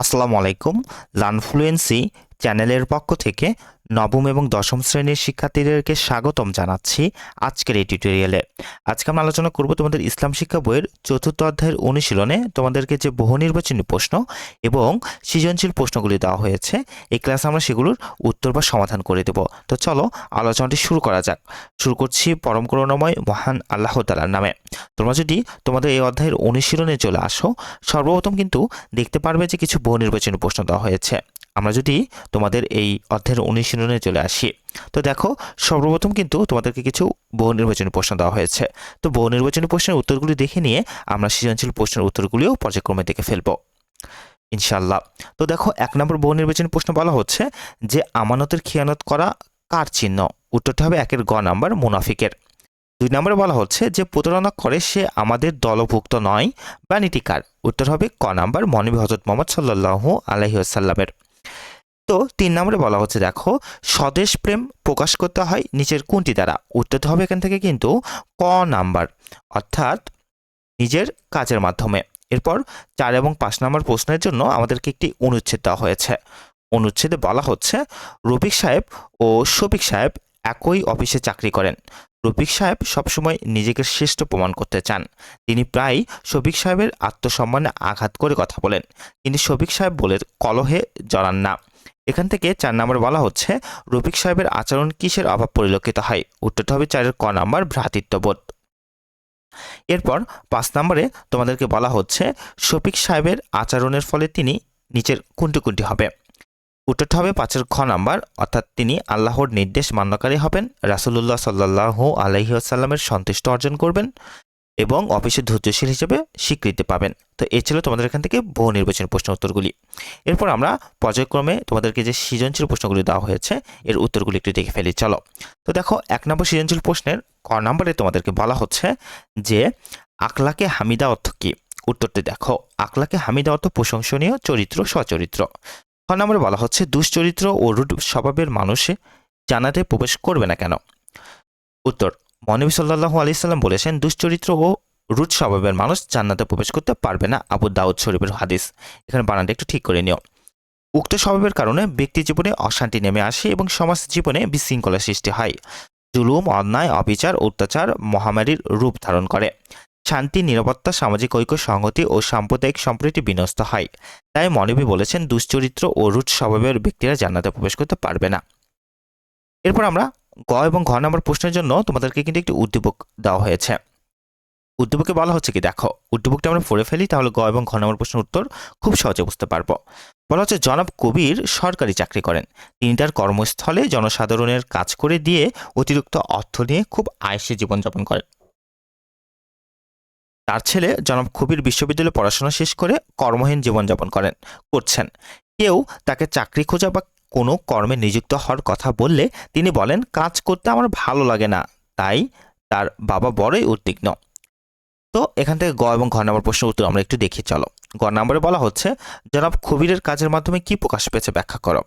আসসালামু আলাইকুম লানফ্লুয়েন্সি চ্যানেলের পক্ষ থেকে নবম এবং দশম শ্রেণির শিক্ষার্থীদেরকে স্বাগতম জানাচ্ছি আজকের এই টিউটোরিয়ালে আজকে আমরা আলোচনা করব তোমাদের ইসলাম শিক্ষা বইয়ের চতুর্থ অধ্যায়ের অনুশীলনে তোমাদেরকে যে বহু নির্বাচনী প্রশ্ন এবং সৃজনশীল প্রশ্নগুলি দেওয়া হয়েছে, এই ক্লাসে আমরা সেগুলোর উত্তর বা সমাধান করে দেব। তো চলো আলোচনাটি শুরু করা যাক। শুরু করছি পরম করুণাময় মহান আল্লাহ তালার নামে। তোমরা যদি তোমাদের এই অধ্যায়ের অনুশীলনে চলে আসো, সর্বপ্রথম কিন্তু দেখতে পারবে যে কিছু বহু নির্বাচনী প্রশ্ন দেওয়া হয়েছে। আমরা যদি তোমাদের এই অধ্যায়ের অনুশীলনে চলে আসি, তো দেখো, সর্বপ্রথম কিন্তু তোমাদেরকে কিছু বহু নির্বাচনী প্রশ্ন দেওয়া হয়েছে। তো বহু নির্বাচনী প্রশ্নের উত্তরগুলি দেখে নিয়ে আমরা সৃজনশীল প্রশ্নের উত্তরগুলিও পর্যায়ক্রমে দেখে ফেলব। ইনশাল্লাহ তো দেখো, এক নম্বর বহু নির্বাচনী প্রশ্ন বলা হচ্ছে যে, আমানতের খেয়ানত করা কার চিহ্ন? উত্তরটা হবে একের গ নাম্বার মুনাফিকের। দুই নম্বরে বলা হচ্ছে যে, প্রতারণা করে সে আমাদের দলভুক্ত নয় বা নীতিকার। উত্তর হবে ক নাম্বার মনবী হজরত মোহাম্মদ সাল্লাহু আলহিউসাল্লামের তো তিন নম্বরে বলা হচ্ছে, দেখো, স্বদেশ প্রেম প্রকাশ করতে হয় নিচের কোনটি দ্বারা। উত্তরটা হবে এখান থেকে কিন্তু ক নাম্বার, অর্থাৎ নিজের কাজের মাধ্যমে। এরপর চার এবং পাঁচ নম্বর প্রশ্নের জন্য আমাদেরকে একটি অনুচ্ছেদ দেওয়া হয়েছে। অনুচ্ছেদে বলা হচ্ছে, রফিক সাহেব ও শফিক সাহেব একই অফিসে চাকরি করেন। রফিক সাহেব সবসময় নিজেকে শ্রেষ্ঠ প্রমাণ করতে চান। তিনি প্রায় শফিক সাহেবের আত্মসম্মানে আঘাত করে কথা বলেন। তিনি শফিক সাহেব বলে কলহে জড়ান না। এখান থেকে চার নম্বর বলা হচ্ছে, রফিক সাহেবের আচরণ কিসের অভাব পরিলক্ষিত হয়? উত্তরটা হবে চারের ক নাম্বার ভ্রাতৃত্ববোধ। এরপর পাঁচ নম্বরে তোমাদেরকে বলা হচ্ছে, শফিক সাহেবের আচরণের ফলে তিনি নিচের কোনটি কোনটি হবে। উত্তরটা হবে পাঁচের খ নাম্বার, অর্থাৎ তিনি আল্লাহর নির্দেশ মান্যকারী হবেন, রাসুলুল্লাহ সাল্লাহ আলহিউসাল্লামের সন্তুষ্ট অর্জন করবেন। এবং অফিসের ধৈর্যশীল হিসেবে স্বীকৃতি পাবেন। তো এ ছিল তোমাদের এখান থেকে বহু নির্বাচন প্রশ্ন উত্তরগুলি। এরপর আমরা পর্যায়ক্রমে তোমাদেরকে যে সৃজনশীল প্রশ্নগুলি দেওয়া হয়েছে, এর উত্তরগুলি একটু দেখে ফেলি। চলো। তো দেখো, এক নম্বর সৃজনশীল প্রশ্নের ক নম্বরে তোমাদেরকে বলা হচ্ছে যে, আকলাকে হামিদা অর্থ কী? উত্তরটি দেখো, আকলাকে হামিদা অর্থ প্রশংসনীয়, চরিত্র, সচরিত্র। খ নম্বরে বলা হচ্ছে, দুশ্চরিত্র ও রুট স্বভাবের মানুষে জানাতে প্রবেশ করবে না কেন? উত্তর মহানবী সাল্লাহু আলি সাল্লাম বলেছেন, দুশ্চরিত্র ও রুট স্বভাবের মানুষ জান্নাতে প্রবেশ করতে পারবে না। আবু দাউদ শরীফের হাদিস। এখানে বানানটা একটু ঠিক করে নিও। উক্ত স্বভাবের কারণে ব্যক্তি জীবনে অশান্তি নেমে আসে এবং সমাজ জীবনে বিশৃঙ্খলা সৃষ্টি হয়। জুলুম, অন্যায়, অবিচার, অত্যাচার মহামারীর রূপ ধারণ করে। শান্তি, নিরাপত্তা, সামাজিক ঐক্য, সংহতি ও সাম্প্রদায়িক সম্প্রীতি বিনষ্ট হয়। তাই মনবী বলেছেন, দুশ্চরিত্র ও রুট স্বভাবের ব্যক্তিরা জান্নাতে প্রবেশ করতে পারবে না। এরপর আমরা গ এবং ঘ নম্বর প্রশ্নের জন্য তোমাদেরকে কিন্তু একটি উদ্দীপক দেওয়া হয়েছে। উদ্দীপকে বলা হচ্ছে কি, দেখো, উদ্দীপকটা আমরা পড়ে ফেলি, তাহলে গ এবং ঘ নম্বর প্রশ্নের উত্তর খুব সহজে বুঝতে পারব। বলা হচ্ছে, জনাব কবির সরকারি চাকরি করেন। তিনি তার কর্মস্থলে জনসাধারণের কাজ করে দিয়ে অতিরিক্ত অর্থ নিয়ে খুব আয়সে জীবনযাপন করেন। তার ছেলে জনাব কবির বিশ্ববিদ্যালয়ে পড়াশোনা শেষ করে কর্মহীন জীবনযাপন করেন, করছেন। কেউ তাকে চাকরি খোঁজা বা কোনো কর্মে নিযুক্ত হওয়ার কথা বললে তিনি বলেন, কাজ করতে আমার ভালো লাগে না। তাই তার বাবা বড়ই উদ্বিগ্ন। তো এখান থেকে গ এবং ঘ নম্বর প্রশ্নের উত্তর আমরা একটু দেখি, চলো। গ নম্বরে বলা হচ্ছে, জনাব খবিরের কাজের মাধ্যমে কি প্রকাশ পেয়েছে? ব্যাখ্যা করো।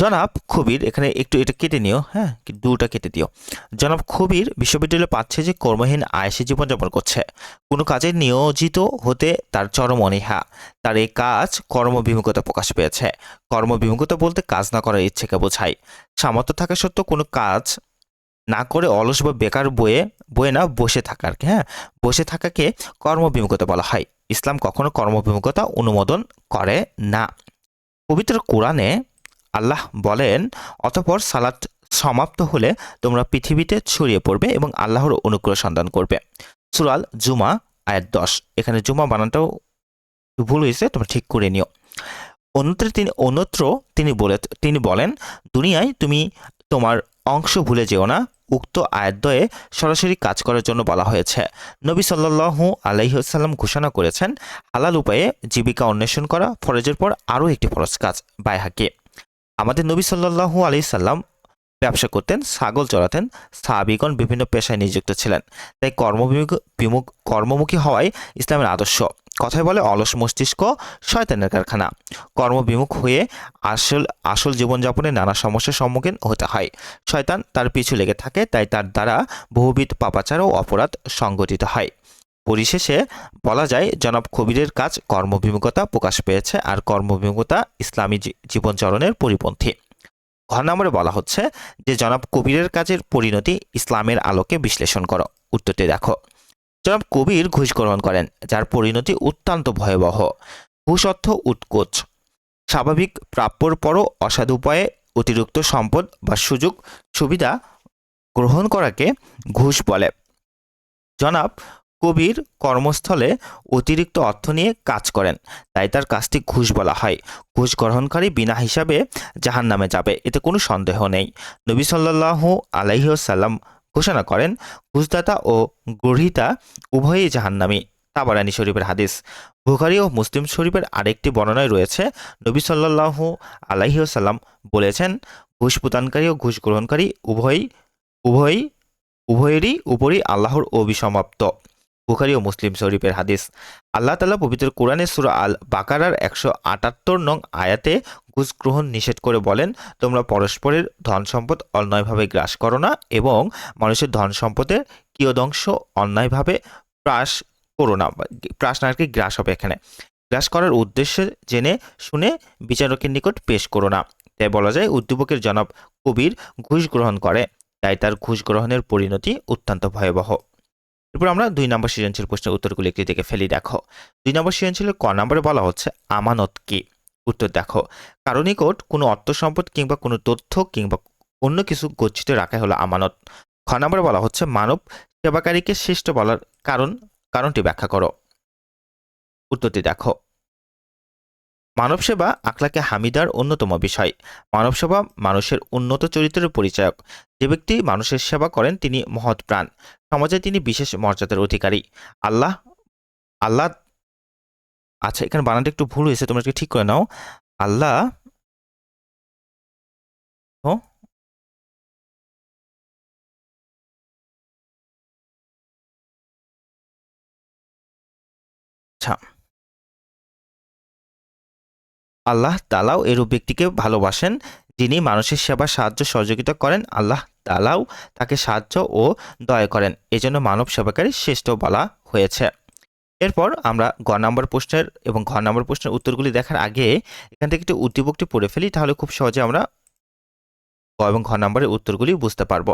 জনাব খবির, এখানে একটু এটা কেটে নিও হ্যাঁ দুটা কেটে দিও। জনাব খবির বিশ্ববিদ্যালয়ে পাচ্ছে যে কর্মহীন আয়সী জীবনযাপন করছে। কোনো কাজে নিয়োজিত হতে তার চরম অনীহা। তার এই কাজ কর্মবিমুখতা প্রকাশ পেয়েছে। কর্মবিমুখতা বলতে কাজ না করার ইচ্ছেকে বোঝায়। সামর্থ্য থাকা সত্ত্বেও কোনো কাজ না করে অলস বা বেকার বয়ে বয়ে না, বসে থাকা আর কি হ্যাঁ বসে থাকাকে কর্মবিমুখতা বলা হয়। ইসলাম কখনো কর্মবিমুখতা অনুমোদন করে না। পবিত্র কোরআনে আল্লাহ বলেন, অতপর সালাত সমাপ্ত হলে তোমরা পৃথিবীতে ছড়িয়ে পড়বে এবং আল্লাহর অনুগ্রহ সন্ধান করবে। সুরাল জুমা, আয়াত দশ। এখানে জুমা বানানটাও ভুল হয়েছে, তোমরা ঠিক করে নিও। অন্যত্র তিনি অন্যত্র তিনি বলে, তিনি বলেন, দুনিয়ায় তুমি তোমার অংশ ভুলে যেও না। উক্ত আয়াতদয়ে সরাসরি কাজ করার জন্য বলা হয়েছে। নবী সাল্লাহু আলাইসাল্লাম ঘোষণা করেছেন, হালাল উপায়ে জীবিকা অন্বেষণ করা ফরজের পর আরও একটি ফরজ কাজ বাইহাকে আমাদের নবী সাল্লাহু আলি সাল্লাম ব্যবসা করতেন, ছাগল চড়াতেন, সাহাবিগণ বিভিন্ন পেশায় নিযুক্ত ছিলেন। তাই কর্মবিমুখ, বিমুখ, কর্মমুখী হওয়াই ইসলামের আদর্শ। কথায় বলে, অলস মস্তিষ্ক, শয়তানের কারখানা। কর্মবিমুখ হয়ে আসল আসল জীবনযাপনে নানা সমস্যার সম্মুখীন হতে হয়। শয়তান তার পিছু লেগে থাকে, তাই তার দ্বারা বহুবিধ পাপাচার ও অপরাধ সংগঠিত হয়। পরিশেষে বলা যায়, জনাব কবিরের কাজ কর্মবিমুখতা প্রকাশ পেয়েছে আর কর্মবিমুখতা ইসলামী জীবনচরণের পরিপন্থী। ঘ নম্বরে বলা হচ্ছে যে, জনাব কবিরের কাজের পরিণতি ইসলামের আলোকে বিশ্লেষণ করো। উত্তরটি দেখো। জনাব কবির ঘুষ গ্রহণ করেন, যার পরিণতি অত্যন্ত ভয়াবহ। ঘুষ অর্থ উৎকোচ। স্বাভাবিক প্রাপ্যর পরও অসাধু উপায়ে অতিরিক্ত সম্পদ বা সুযোগ সুবিধা গ্রহণ করাকে ঘুষ বলে। জনাব কবির কর্মস্থলে অতিরিক্ত অর্থ নিয়ে কাজ করেন। তাই তার কাজটি ঘুষ বলা হয়। ঘুষ গ্রহণকারী বিনা হিসাবে জাহান নামে যাবে, এতে কোনো সন্দেহ নেই। নবী সাল্লাল্লাহু আলাইসাল্লাম ঘোষণা করেন, ঘুষদাতা ও গ্রহিতা উভয়ই জাহান্নামী। তাবারানী শরীফের হাদিস। বুখারি ও মুসলিম শরীফের আরেকটি বর্ণনায় রয়েছে, নবী সাল্লাল্লাহু আলাইসাল্লাম বলেছেন, ঘুষ প্রদানকারী ও ঘুষ গ্রহণকারী উভয়ই উভয়ই, উভয়েরই উপরই আল্লাহর অভিসমাপ্ত বুখারি ও মুসলিম শরীফের হাদিস। আল্লাহ তালা পবিত্র কোরআনে সুরা আল বাকারার একশো আটাত্তর নং আয়াতে ঘুষ গ্রহণ নিষেধ করে বলেন, তোমরা পরস্পরের ধন সম্পদ অন্যায়ভাবে গ্রাস করো না এবং মানুষের ধন সম্পদের কিয়দংশ অন্যায়ভাবে প্রাস করো না। প্রাস না আর কি গ্রাস হবে এখানে। গ্রাস করার উদ্দেশ্যে জেনে শুনে বিচারকের নিকট পেশ করো না। তাই বলা যায়, উদ্দীপকের জনাব কবির ঘুষ গ্রহণ করে। তাই তার ঘুষ গ্রহণের পরিণতি অত্যন্ত ভয়াবহ। এরপর আমরা দুই নম্বর সৃজনশীল প্রশ্নের উত্তরগুলি একটি দিকে ফেলি, দেখো। দুই নম্বর সৃজনশীলের ক নম্বরে বলা হচ্ছে, আমানত কি? উত্তর দেখো, কারও নিকট কোনো অর্থ সম্পদ কিংবা কোনো তথ্য কিংবা অন্য কিছু গচ্ছিত রাখাই হলো আমানত। খ নম্বরে বলা হচ্ছে, মানব সেবাকারীকে শ্রেষ্ঠ বলার কারণ, কারণটি ব্যাখ্যা করো। উত্তরটি দেখো মানব সেবা আখলাকে হামিদার অন্যতম বিষয়। মানব সেবা মানুষের উন্নত চরিত্রের পরিচয়ক। যে ব্যক্তি মানুষের সেবা করেন তিনি মহৎ প্রাণ। সমাজে তিনি বিশেষ মর্যাদার অধিকারী। আল্লাহ আল্লাহ আচ্ছা এখানে বানানটা একটু ভুল হয়েছে, তোমরা ঠিক করে নাও? আল্লাহ ও আচ্ছা। আল্লাহ তালাও এরূপ ব্যক্তিকে ভালোবাসেন, যিনি মানুষের সেবা, সাহায্য, সহযোগিতা করেন। আল্লাহ তালাও তাকে সাহায্য ও দয়া করেন। এজন্য মানব সেবাকারী শ্রেষ্ঠ বলা হয়েছে। এরপর আমরা গ নম্বর প্রশ্নের এবং ঘ নম্বর প্রশ্নের উত্তরগুলি দেখার আগে এখান থেকে একটি উদ্দীপকটি পড়ে ফেলি, তাহলে খুব সহজে আমরা এবং ঘ নম্বরের উত্তরগুলি বুঝতে পারব।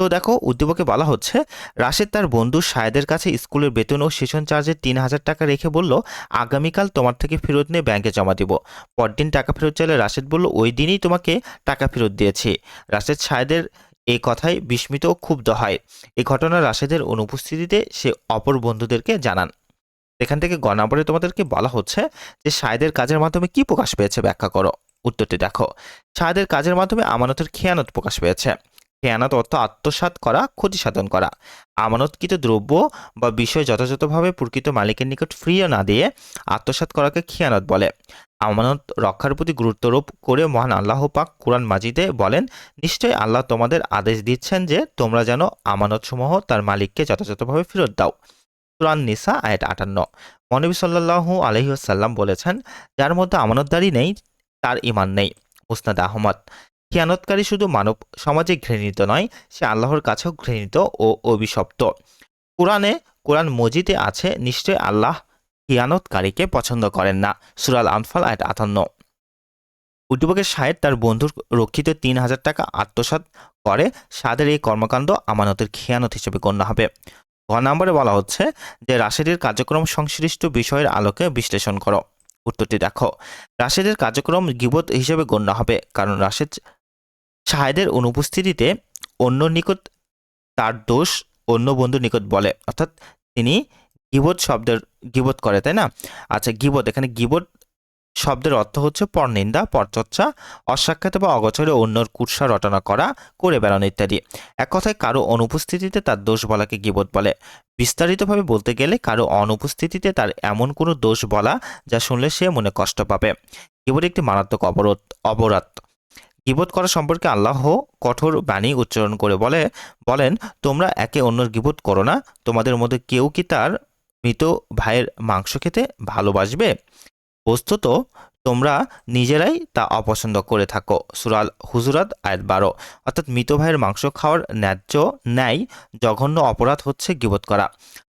তো দেখো, উদ্দীপকে বলা হচ্ছে, রাশেদ তার বন্ধু সায়েদের কাছে স্কুলের বেতন ও সেশন চার্জের তিন হাজার টাকা রেখে বলল, আগামীকাল তোমার থেকে ফেরত নিয়ে ব্যাংকে জমা দিব। পরদিন টাকা ফেরত চাইলে রাশেদ বলল, ওই দিনই তোমাকে টাকা ফেরত দিয়েছি। রাশেদ সায়েদের এই কথায় বিস্মিত ও ক্ষুব্ধ হয়। এই ঘটনা রাশেদের অনুপস্থিতিতে সে অপর বন্ধুদেরকে জানান। এখান থেকে গণাবরে তোমাদেরকে বলা হচ্ছে যে, সায়েদের কাজের মাধ্যমে কি প্রকাশ পেয়েছে ব্যাখ্যা করো। উত্তরটি দেখো, সায়েদের কাজের মাধ্যমে আমানতের খেয়ানত প্রকাশ পেয়েছে। খেয়ানত অর্থ আত্মসাৎ করা ক্ষতি সাধন করা। আমানতকৃত দ্রব্য বা বিষয় যথাযথভাবে প্রকৃত মালিকের নিকট ফ্রিও না দিয়ে আত্মসাৎ করাকে খেয়ানত বলে। আমানত রক্ষার প্রতি গুরুত্বারোপ করে মহান আল্লাহ পাক কোরআন মাজিদে বলেন নিশ্চয়ই আল্লাহ তোমাদের আদেশ দিচ্ছেন যে তোমরা যেন আমানতসমূহ তার মালিককে যথাযথভাবে ফেরত দাও। কোরআন নিসা, আয়াত আটান্ন। মনবী সাল্লাহু আলহিহাসাল্লাম বলেছেন, যার মধ্যে আমানতদারি নেই, তার ইমান নেই। মুসনাদ আহমদ। খেয়ানতকারী শুধু মানব সমাজে ঘৃণিত নয়, সে আল্লাহর কাছেও ঘৃণিত ও অভিশপ্ত। কোরআনে, কোরআন মজিদে আছে, নিশ্চয় আল্লাহ হিয়ানতকারীকে পছন্দ করেন না। সুরাল আনফাল আয়াত আটান্ন। উদ্দীপকের সাহেব তার বন্ধুর রক্ষিত তিন হাজার টাকা আত্মসাৎ করে, সাদের এই কর্মকাণ্ড আমানতের খেয়ানত হিসেবে গণ্য হবে। ঘ নম্বরে বলা হচ্ছে যে, রাশেদের কার্যক্রম সংশ্লিষ্ট বিষয়ের আলোকে বিশ্লেষণ করো। উত্তরটি দেখো। রাশেদের কার্যক্রম গিবত হিসেবে গণ্য হবে, কারণ রাশেদ শাহেদের অনুপস্থিতিতে অন্য নিকট তার দোষ অন্য বন্ধুর নিকট বলে। অর্থাৎ তিনি গিবত শব্দের, গিবত করে, তাই না? আচ্ছা গিবত, এখানে গিবত শব্দের অর্থ হচ্ছে পরনিন্দা পরচর্চা অসাক্ষাৎ বা অগোচরে অন্যর কুৎসা রটনা করা, করে বেড়ানো ইত্যাদি। এক কথায়, কারও অনুপস্থিতিতে তার দোষ বলাকে গিবত বলে। বিস্তারিতভাবে বলতে গেলে, কারও অনুপস্থিতিতে তার এমন কোনো দোষ বলা, যা শুনলে সে মনে কষ্ট পাবে। গিবত একটি মারাত্মক অবরোধ অপরাধ গিবত করা সম্পর্কে আল্লাহ কঠোর বাণী উচ্চারণ করে বলে, বলেন, তোমরা একে অন্যর গিবত করো না। তোমাদের মধ্যে কেউ কি তার মৃত ভাইয়ের মাংস খেতে ভালোবাসবে? বস্তুত তোমরা নিজেরাই তা অপছন্দ করে থাকো। সুরাল হুজুরাত, আয়াত বারো। অর্থাৎ মৃত ভাইয়ের মাংস খাওয়ার ন্যায্য ন্যায় জঘন্য অপরাধ হচ্ছে গিবত করা।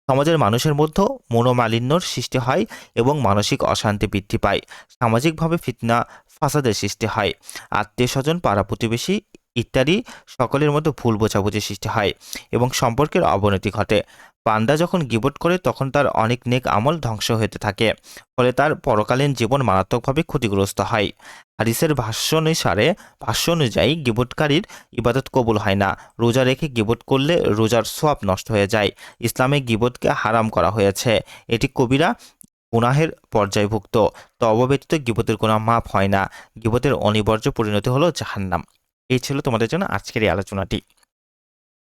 সমাজের মানুষের মধ্যে মনোমালিন্যর সৃষ্টি হয় এবং মানসিক অশান্তি বৃদ্ধি পায়। সামাজিকভাবে ফিতনা, ফাসাদের সৃষ্টি হয়। আত্মীয় স্বজন পাড়া প্রতিবেশী ইত্যাদি সকলের মধ্যে ভুল বোঝাবুঝি সৃষ্টি হয় এবং সম্পর্কের অবনতি ঘটে। বান্দা যখন গিবট করে, তখন তার অনেক নেক আমল ধ্বংস হতে থাকে, ফলে তার পরকালীন জীবন মারাত্মকভাবে ক্ষতিগ্রস্ত হয়। হাদিসের ভাষ্য অনুসারে, ভাষ্য অনুযায়ী গিবটকারীর ইবাদত কবুল হয় না। রোজা রেখে গিবট করলে রোজার সোয়াব নষ্ট হয়ে যায়। ইসলামে গিবটকে হারাম করা হয়েছে। এটি কবিরা গুনাহের পর্যায়ভুক্ত। তব ব্যতীত গিবতের কোনো মাপ হয় না। গিবতের অনিবার্য পরিণতি হলো জাহান্নাম। এই ছিল তোমাদের জন্য আজকের এই আলোচনাটি।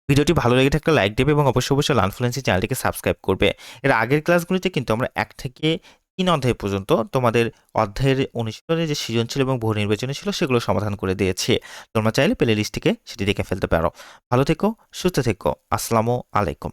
ভিডিওটি ভালো লেগে থাকলে লাইক দেবে এবং অবশ্যই অবশ্যই লানফ্লুয়েন্সি চ্যানেলটিকে সাবস্ক্রাইব করবে। এর আগের ক্লাসগুলিতে কিন্তু আমরা এক থেকে তিন অধ্যায় পর্যন্ত তোমাদের অধ্যায়ের অনুশীলনে যে সৃজনশীল এবং বহু নির্বাচনী ছিল সেগুলো সমাধান করে দিয়েছি। তোমরা চাইলে প্লে লিস্টটিকে সেটি দেখে ফেলতে পারো। ভালো থেকো, সুস্থ থেকো। আসসালামু আলাইকুম।